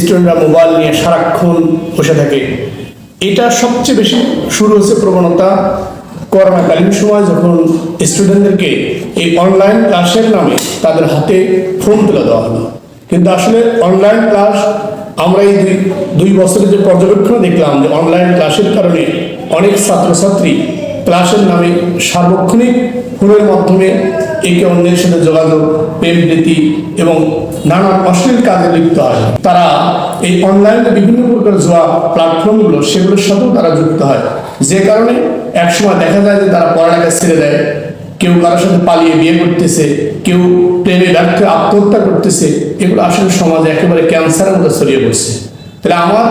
স্টুডেন্টরা মোবাইল নিয়ে সারাক্ষণ বসে থাকে। এটা সবচেয়ে বেশি শুরু হয়েছে প্রবণতা করোনাকালীন সময় যখন স্টুডেন্টদেরকে এই অনলাইন ক্লাসের নামে তাদের হাতে ফোন তুলে দেওয়া হলো। কিন্তু আসলে অনলাইন ক্লাস আমরা এই দুই বছরের যে পর্যবেক্ষণ দেখলাম যে অনলাইন ক্লাসের কারণে অনেক ছাত্রছাত্রী ক্লাসের নামে সার্বক্ষণিক ফোনের মাধ্যমে একে অন্যের সাথে যোগাযোগ প্রেম এবং নানান অশ্লীল কাজে লিপ্ত হয়। তারা এই অনলাইনে বিভিন্ন প্রকার জোয়া প্ল্যাটফর্মগুলো, সেগুলোর সাথেও তারা যুক্ত হয়। যে কারণে একসময় দেখা যায় যে তারা পড়ালেখা ছেড়ে দেয়। কেউ কারোর সাথে পালিয়ে বিয়ে করতেছে, কেউ প্রেমে ব্যর্থ, আত্মহত্যা করতেছে। এগুলো আসলে সমাজে একেবারে ক্যান্সারের মতো ছড়িয়ে পড়ছে। তাহলে আমার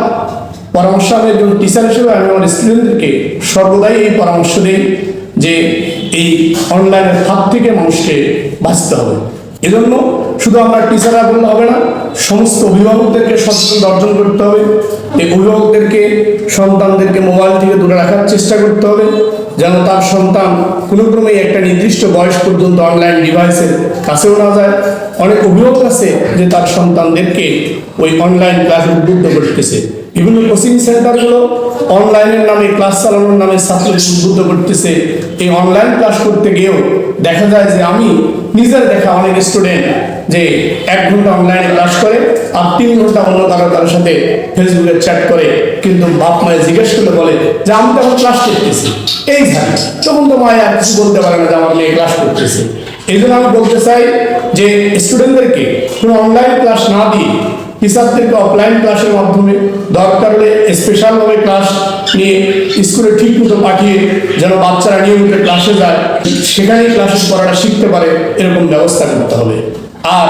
পরামর্শ, আমি একজন টিচার হিসেবে আমি আমার স্টুডেন্টদেরকে সর্বদাই এই পরামর্শ দিই যে এই অনলাইনের হাত থেকে মানুষকে বাঁচতে হবে। এজন্য শুধু আমরা টিচাররা বললে হবে না, সমস্ত অভিভাবকদেরকে সচেতন অর্জন করতে হবে। এই অভিভাবকদেরকে, সন্তানদেরকে মোবাইল থেকে দূরে রাখার চেষ্টা করতে হবে, যেন তার সন্তান কোনো ক্রমেই একটা নির্দিষ্ট বয়স পর্যন্ত অনলাইন ডিভাইসের কাছেও না যায়। অনেক অভিভাবক আছে যে তার সন্তানদেরকে ওই অনলাইন ক্লাসে উদ্বুদ্ধ করতেছে। বিভিন্ন কোচিং সেন্টারগুলো অনলাইনের নামে ক্লাস চালানোর নামে ছাত্রদের উদ্বুদ্ধ করতেছে। এই অনলাইন ক্লাস করতে গিয়েও দেখা যায় যে আমি নিজের দেখা অনেক স্টুডেন্ট যে এক ঘণ্টা অনলাইনে ক্লাস করে আর তিন ঘণ্টা অন্য কারও কারোর সাথে ফেসবুকে চ্যাট করে, কিন্তু বাপ মায়ের জিজ্ঞেস করে বলে যে, আমি তো এখন ক্লাস করতেছি। এই ঝাড় তখন তো মায়ের আর কিছু বলতে পারে না যে, আমার মেয়ে ক্লাস করতেছে। এই জন্য আমি বলতে চাই যে স্টুডেন্টদেরকে কোনো অনলাইন ক্লাস না দিয়ে টিচারদেরকে অফলাইন ক্লাসের মাধ্যমে দরকার হলে স্পেশালভাবে ক্লাস নিয়ে স্কুলে ঠিক মতো পাঠিয়ে যেন বাচ্চারা নিয়মিত ক্লাসে যায়, সেখানেই ক্লাসে পড়াটা শিখতে পারে, এরকম ব্যবস্থা করতে হবে। আর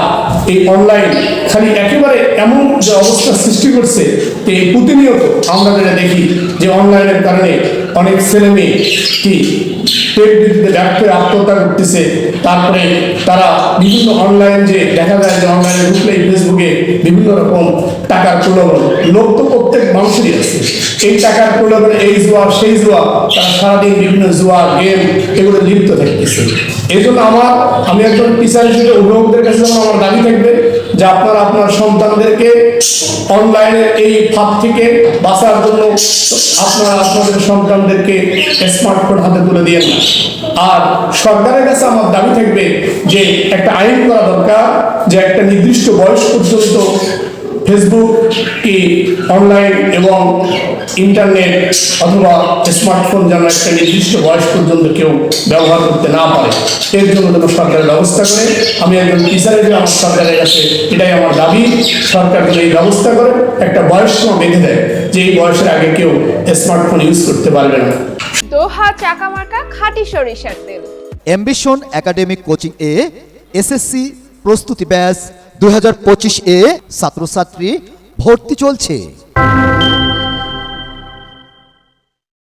এই অনলাইন খালি একেবারে এমন যে অবস্থা সৃষ্টি করছে যে প্রতিনিয়ত আমরা যেটা দেখি যে অনলাইনের কারণে অনেক ছেলে মেয়ে কি পেট ব্যর্থ আত্মহত্যা করতেছে, তারপরে তারা বিভিন্ন অনলাইন যে দেখা যায় যে অনলাইনে ঢুকলেই বিভিন্ন রকম টাকার প্রলোভন। লোক তো প্রত্যেক মানুষেরই আছে। এই টাকার প্রলোভনে, এই জুয়া, সেই জুয়া, তারা সারাদিন বিভিন্ন জুয়া, গেম, এগুলো লিপ্ত থাকতেছে। এই জন্য আমার, আমি একজন টিচার হিসেবে অভিভাবকদের কাছে আমার দাবি থাকবে যে আপনারা আপনার সন্তানদেরকে অনলাইনে এই ফাঁদ থেকে বাঁচার জন্য আপনারা আপনাদের সন্তানদেরকে স্মার্টফোন হাতে তুলে দিয়ে না আর সরকারের কাছে আমার দাবি থাকবে যে একটা আইন করা দরকার, যে একটা নির্দিষ্ট বয়স পর্যন্ত ফেসবুক কি অনলাইন এবং ইন্টারনেট অথবা স্মার্টফোন যেন একটা নির্দিষ্ট বয়স পর্যন্ত কেউ ব্যবহার করতে না পারে এর জন্য যেন সরকারের ব্যবস্থা করে। আমি একজন টিচার হিসেবে আমার সরকারের কাছে এটাই আমার দাবি সরকার যেন এই ব্যবস্থা করে একটা বয়স সীমা বেঁধে দেয় যে এই বয়সের আগে কেউ স্মার্টফোন ইউজ করতে পারবে না। দোহা চাকামার্কা খাঁটি সরিষার তেল। অ্যাম্বিশন একাডেমিক কোচিং এ এসএসসি প্রস্তুতি ব্যাচ দু হাজার পঁচিশ এ ছাত্রছাত্রী ভর্তি চলছে।